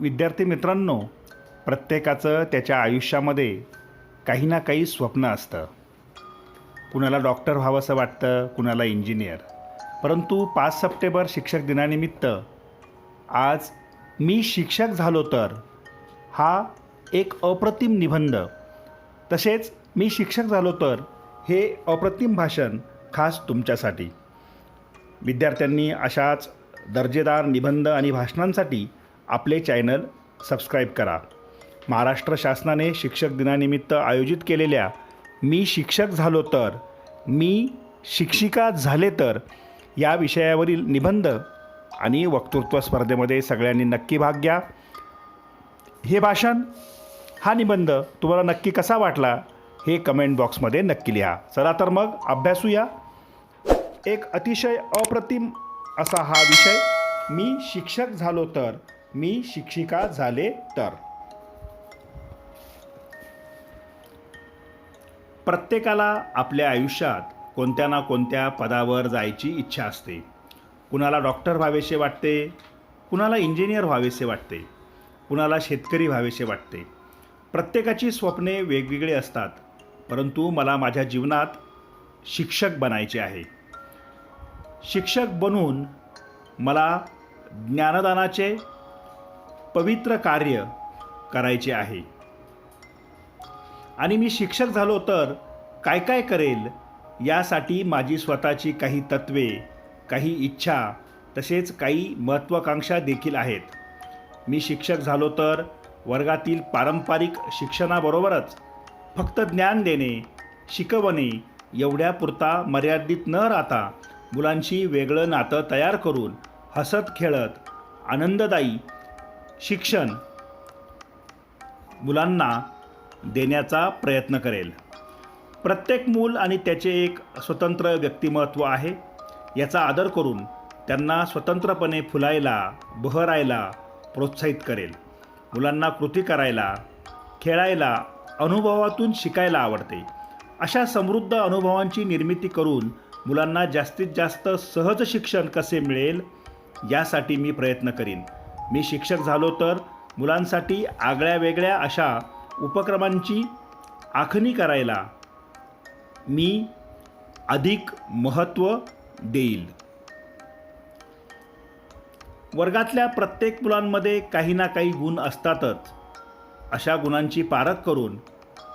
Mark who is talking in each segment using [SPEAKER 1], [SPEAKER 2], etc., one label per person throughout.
[SPEAKER 1] विद्यार्थी मित्रांनो प्रत्येकाचं त्याच्या आयुष्यामध्ये काही ना काही स्वप्न असतं. कुणाला डॉक्टर व्हावंसं वाटतं कुणाला इंजिनियर. परंतु पाच सप्टेंबर शिक्षक दिनानिमित्त आज मी शिक्षक झालो तर हा एक अप्रतिम निबंध. तसेच मी शिक्षक झालो तर हे अप्रतिम भाषण खास तुमच्यासाठी. विद्यार्थ्यांनी अशाच दर्जेदार निबंध आणि भाषणांसाठी आपले चॅनल सबस्क्राईब करा. महाराष्ट्र शासनाने शिक्षक दिनानिमित्त आयोजित केलेल्या मी शिक्षक झालो तर मी शिक्षिका झाले तर या विषयावरील निबंध आणि वक्तृत्व स्पर्धेमध्ये सगळ्यांनी नक्की भाग घ्या. हे भाषण हा निबंध तुम्हाला नक्की कसा वाटला हे कमेंट बॉक्समध्ये नक्की लिहा. चला तर मग अभ्यासूया. एक अतिशय अप्रतिम असा हा विषय. मी शिक्षक झालो तर मी शिक्षिका झाले तर. प्रत्येकाला आपल्या आयुष्यात कोणत्या ना कोणत्या पदावर जायची इच्छा असते. कुणाला डॉक्टर व्हावेसे वाटते कुणाला इंजिनियर व्हावेसे वाटते कुणाला शेतकरी व्हावेसे वाटते. प्रत्येकाची स्वप्ने वेगवेगळी असतात परंतु मला माझ्या जीवनात शिक्षक बनायचे आहे. शिक्षक बनून मला ज्ञानदानाचे पवित्र कार्य करायचे आहे. आणि मी शिक्षक झालो तर काय काय करेल यासाठी माझी स्वतःची काही तत्वे काही इच्छा तसेच काही महत्त्वाकांक्षा देखील आहेत. मी शिक्षक झालो तर वर्गातील पारंपरिक शिक्षणाबरोबरच फक्त ज्ञान देणे शिकवणे एवढ्यापुरता मर्यादित न राहता मुलांशी वेगळं नातं तयार करून हसत खेळत आनंददायी शिक्षण मुलांना देण्याचा प्रयत्न करेल. प्रत्येक मूल आणि त्याचे एक स्वतंत्र व्यक्तिमत्व आहे. याचा आदर करून त्यांना स्वतंत्रपणे फुलायला बहरायला प्रोत्साहित करेल. मुलांना कृती करायला खेळायला अनुभवातून शिकायला आवडते. अशा समृद्ध अनुभवांची निर्मिती करून मुलांना जास्तीत जास्त सहज शिक्षण कसे मिळेल यासाठी मी प्रयत्न करीन. मी शिक्षक झालो तर मुलांसाठी आगळ्या वेगळ्या अशा उपक्रमांची आखणी करायला मी अधिक महत्त्व देईल. वर्गातल्या प्रत्येक मुलांमध्ये काही ना काही गुण असतातच. अशा गुणांची पारख करून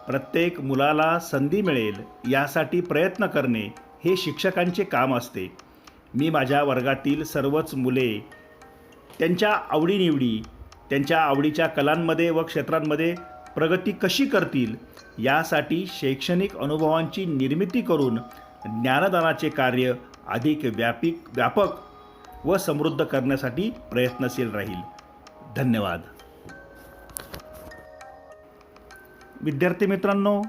[SPEAKER 1] प्रत्येक मुलाला संधी मिळेल यासाठी प्रयत्न करणे हे शिक्षकांचे काम असते. मी माझ्या वर्गातील सर्वच मुले त्यांच्या आवडीनिवडी त्यांच्या आवडीच्या कलांमध्ये व क्षेत्रांमध्ये प्रगती कशी करतील यासाठी शैक्षणिक अनुभवांची निर्मिती करून ज्ञानदानाचे कार्य अधिक व्यापिक व्यापक व समृद्ध करण्यासाठी प्रयत्नशील राहील. धन्यवाद. विद्यार्थी मित्रांनो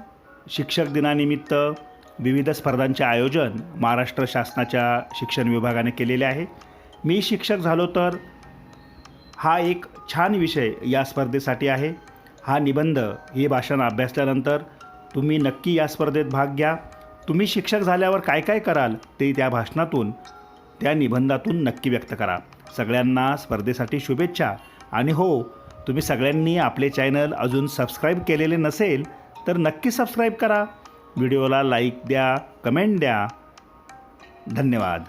[SPEAKER 1] शिक्षक दिनानिमित्त विविध स्पर्धांचे आयोजन महाराष्ट्र शासनाच्या शिक्षण विभागाने केलेले आहे. मी शिक्षक झालो तर हा एक छान विषय या स्पर्धेसाठी आहे. हा निबंध हे भाषण अभ्यासल्यानंतर तुम्ही नक्की या स्पर्धेत भाग घ्या. तुम्ही शिक्षक झाल्यावर काय काय कराल ते त्या भाषणातून त्या निबंधातून नक्की व्यक्त करा. सगळ्यांना स्पर्धेसाठी शुभेच्छा. आणि हो तुम्ही सगळ्यांनी आपले चॅनल अजून सबस्क्राईब केलेले नसेल तर नक्की सबस्क्राईब करा. व्हिडिओला लाईक द्या कमेंट द्या. धन्यवाद.